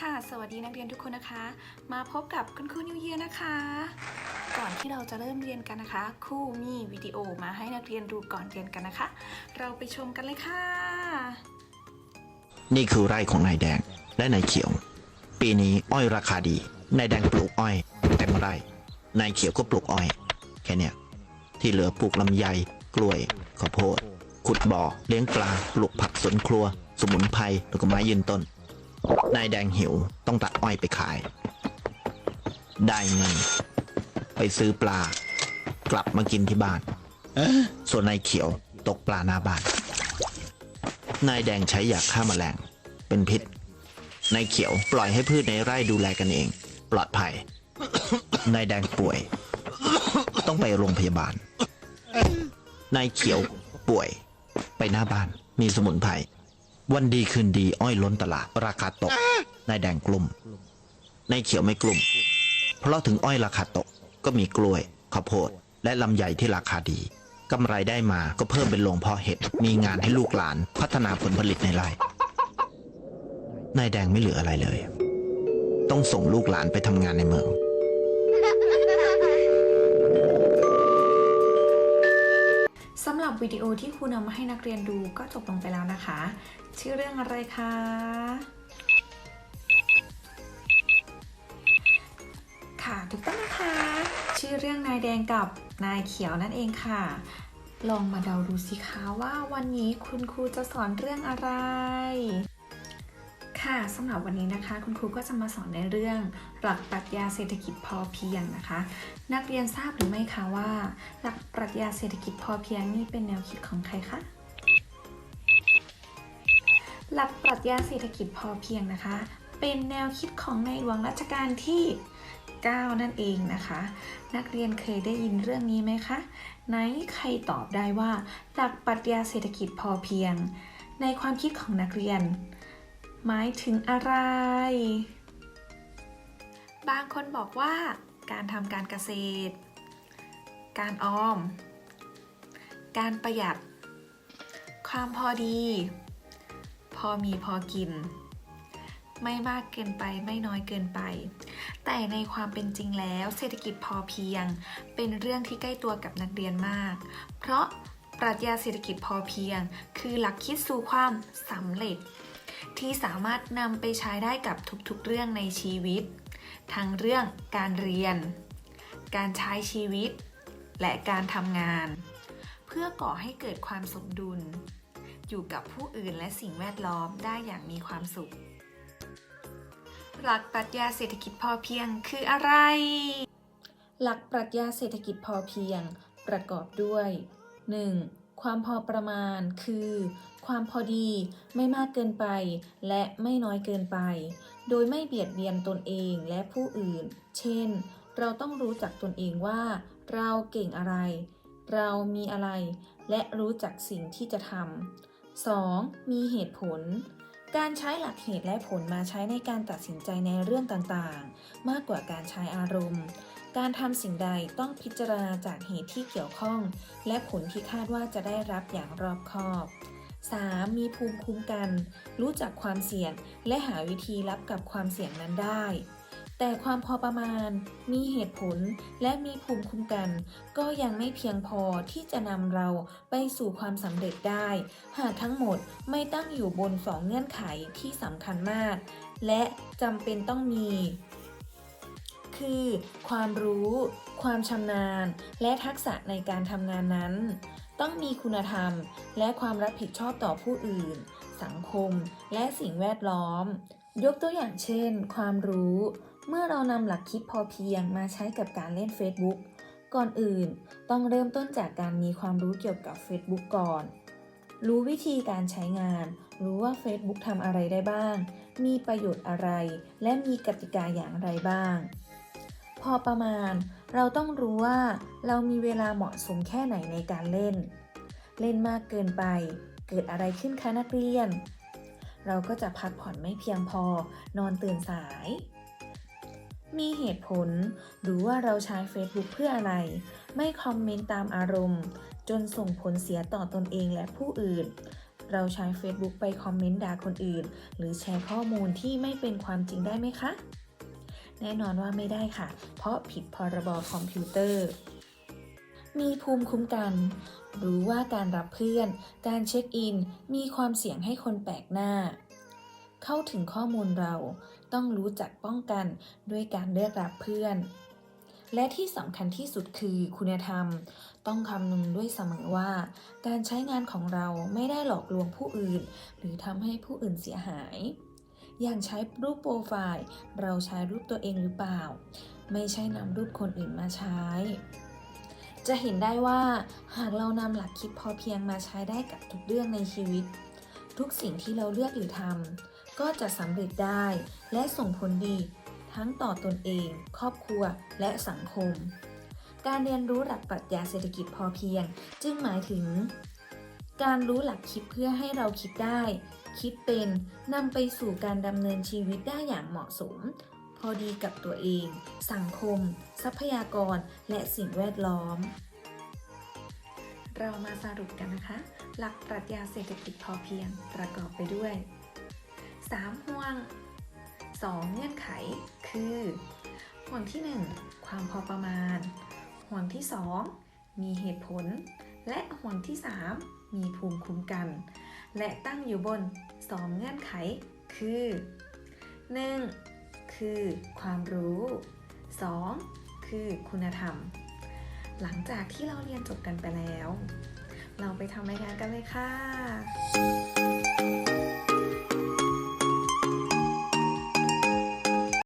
ค่ะ สวัสดีนักเรียนทุกคนนะคะ มาพบกับคุณครูนิวเยียนะคะ ก่อนที่เราจะเริ่มเรียนกันนะคะ ครูมีวิดีโอมาให้นักเรียนดูก่อนเรียนกันนะคะ เราไปชมกันเลยค่ะ นี่คือไร่ของนายแดงและนายเขียว ปีนี้อ้อยราคาดี นายแดงปลูกอ้อยเต็มไร่ นายเขียวก็ปลูกอ้อย แค่เนี้ยที่เหลือปลูกลำไย กล้วยข้าวโพด ขุดบ่อ เลี้ยงปลา ปลูกผักสวนครัว สมุนไพรแล้วก็ไม้ยืนต้น นายแดงหิวต้องตัดอ้อยไปขาย ได้เงิน ไปซื้อปลา กลับมากินที่บ้าน ส่วนนายเขียวตกปลาหน้าบ้าน นายแดงใช้ยาฆ่าแมลง เป็นพิษ นายเขียวปล่อยให้พืชในไร่ดูแลกันเอง ปลอดภัย นายแดงป่วย ต้องไปโรงพยาบาล นายเขียวป่วย ไปหน้าบ้านมีสมุนไพร วันดีคืนดีอ้อยล้นตลาด ราคาตกนายแดงกลุ่มนายเขียวไม่กลุ่ม เพราะถึงอ้อยราคาตกก็มีกล้วยข้าวโพด และลำไยที่ราคาดีกำไรได้มาก็เพิ่มเป็นโรงเพาะเห็ดมีงานให้ลูกหลาน พัฒนาผลผลิตในไร่นายแดงไม่เหลืออะไรเลย ต้องส่งลูกหลานไปทำงานในเมืองำหรับวิดีโอที่ครูนำมาให้นักเรียนดูก็จบลงไปแล้วนะคะ ชื่อเรื่องอะไรคะ ค่ะถูกต้องนะคะ ชื่อเรื่องนายแดงกับนายเขียวนั่นเองค่ะ ลองมาเดาดูสิคะว่าวันนี้คุณครูจะสอนเรื่องอะไร ค่ะสำหรับวันนี้นะคะ คุณครูก็จะมาสอนในเรื่อง หลักปรัชญาเศรษฐกิจพอเพียงนะคะ นักเรียนทราบหรือไม่คะว่า หลักปรัชญาเศรษฐกิจพอเพียงนี่เป็นแนวคิดของใครคะหลักปรัชญาเศรษฐกิจพอเพียงนะคะ เป็นแนวคิดของในหลวงรัชกาลที่ 9 นั่นเองนะคะ นักเรียนเคยได้ยินเรื่องนี้ไหมคะไหนใครตอบได้ว่า หลักปรัชญาเศรษฐกิจพอเพียง ในความคิดของนักเรียน หมายถึงอะไร บางคนบอกว่า การทำการเกษตร การออม การประหยัด ความพอดี พอมีพอกิน ไม่มากเกินไปไม่น้อยเกินไป แต่ในความเป็นจริงแล้วเศรษฐกิจพอเพียง เป็นเรื่องที่ใกล้ตัวกับนักเรียนมาก เพราะปรัชญาเศรษฐกิจพอเพียง คือหลักคิดสู่ความสำเร็จ ที่สามารถนำไปใช้ได้กับทุกๆเรื่องในชีวิต ทั้งเรื่องการเรียน การใช้ชีวิต และการทำงาน เพื่อก่อให้เกิดความสมดุล อยู่กับผู้อื่นและสิ่งแวดล้อมได้อย่างมีความสุข หลักปรัชญาเศรษฐกิจพอเพียงคืออะไร หลักปรัชญาเศรษฐกิจพอเพียงประกอบด้วย 1. ความพอประมาณคือ ความพอดีไม่มากเกินไป และไม่น้อยเกินไป โดยไม่เบียดเบียนตนเองและผู้อื่น เช่น เราต้องรู้จักตนเองว่า เราเก่งอะไร เรามีอะไร และรู้จักสิ่งที่จะทำ 2. มีเหตุผล การใช้หลักเหตุและผลมาใช้ในการตัดสินใจในเรื่องต่างๆ มากกว่าการใช้อารมณ์ การทำสิ่งใดต้องพิจารณาจากเหตุที่เกี่ยวข้อง และผลที่คาดว่าจะได้รับอย่างรอบคอบ 3. มีภูมิคุ้มกัน รู้จักความเสี่ยง และหาวิธีรับกับความเสี่ยงนั้นได้ แต่ความพอประมาณ มีเหตุผล และมีภูมิคุ้มกัน ก็ยังไม่เพียงพอที่จะนำเราไปสู่ความสำเร็จได้ หากทั้งหมดไม่ตั้งอยู่บนสองเงื่อนไขที่สำคัญมาก และจำเป็นต้องมี คือ ความรู้ ความชำนาญ และทักษะในการทำงานนั้น ต้องมีคุณธรรม และความรับผิดชอบต่อผู้อื่น สังคม และสิ่งแวดล้อม ยกตัวอย่างเช่น ความรู้ เมื่อเรานำหลักคิดพอเพียงมาใช้กับการเล่น Facebook ก่อนอื่น ต้องเริ่มต้นจากการมีความรู้เกี่ยวกับ Facebook ก่อน รู้วิธีการใช้งาน รู้ว่า Facebook ทำอะไรได้บ้าง มีประโยชน์อะไร และมีกติกาอย่างไรบ้าง อประมาณ เราต้องรู้ว่าเรามีเวลาเหมาะสมแค่ไหนในการเล่น เล่นมากเกินไป เกิดอะไรขึ้นคะนักเรียน เราก็จะพักผ่อนไม่เพียงพอ นอนตื่นสาย มีเหตุผลหรือว่าเราใช้ Facebook เพื่ออะไร ไม่คอมเมนต์ตามอารมณ์ จนส่งผลเสียต่อตนเองและผู้อื่นเราใช้ Facebook ไปคอมเมนต์ด่าคนอื่น หรือแชร์ข้อมูลที่ไม่เป็นความจริงได้ไหมคะ แน่นอนว่าไม่ได้ค่ะ เพราะผิดพรบคอมพิวเตอร์ มีภูมิคุ้มกัน รู้ว่าการรับเพื่อน การเช็คอิน มีความเสี่ยงให้คนแปลกหน้า เข้าถึงข้อมูลเราต้องรู้จักป้องกันด้วยการเลือกรับเพื่อน และที่สำคัญที่สุดคือคุณธรรม ต้องคำนึงด้วยเสมอว่า การใช้งานของเราไม่ได้หลอกลวงผู้อื่น หรือทำให้ผู้อื่นเสียหาย อย่างใช้รูปโปรไฟล์ เราใช้รูปตัวเองหรือเปล่า ไม่ใช่นำรูปคนอื่นมาใช้ จะเห็นได้ว่าหากเรานำหลักคิดพอเพียงมาใช้ได้กับทุกเรื่องในชีวิต ทุกสิ่งที่เราเลือกหรือทำก็จะสำเร็จได้ และส่งผลดีทั้งต่อตนเอง ครอบครัว และสังคมการเรียนรู้หลักปรัชญาเศรษฐกิจพอเพียง จึงหมายถึง การรู้หลักคิดเพื่อให้เราคิดได้ คิดเป็นนำไปสู่การดำเนินชีวิตได้อย่างเหมาะสม พอดีกับตัวเอง สังคม ทรัพยากร และสิ่งแวดล้อม เรามาสรุปกันนะคะ หลักปรัชญาเศรษฐกิจพอเพียงประกอบไปด้วย 3 ห่วง 2 เงื่อนไข คือ ห่วงที่ 1 ความพอประมาณ ห่วงที่ 2 มีเหตุผล และห่วงที่ 3 มีภูมิคุ้มกัน และตั้งอยู่บน 2 เงื่อนไข คือ 1. คือความรู้ 2. คือคุณธรรม หลังจากที่เราเรียนจบกันไปแล้ว เราไปทำรายการกันเลยค่ะ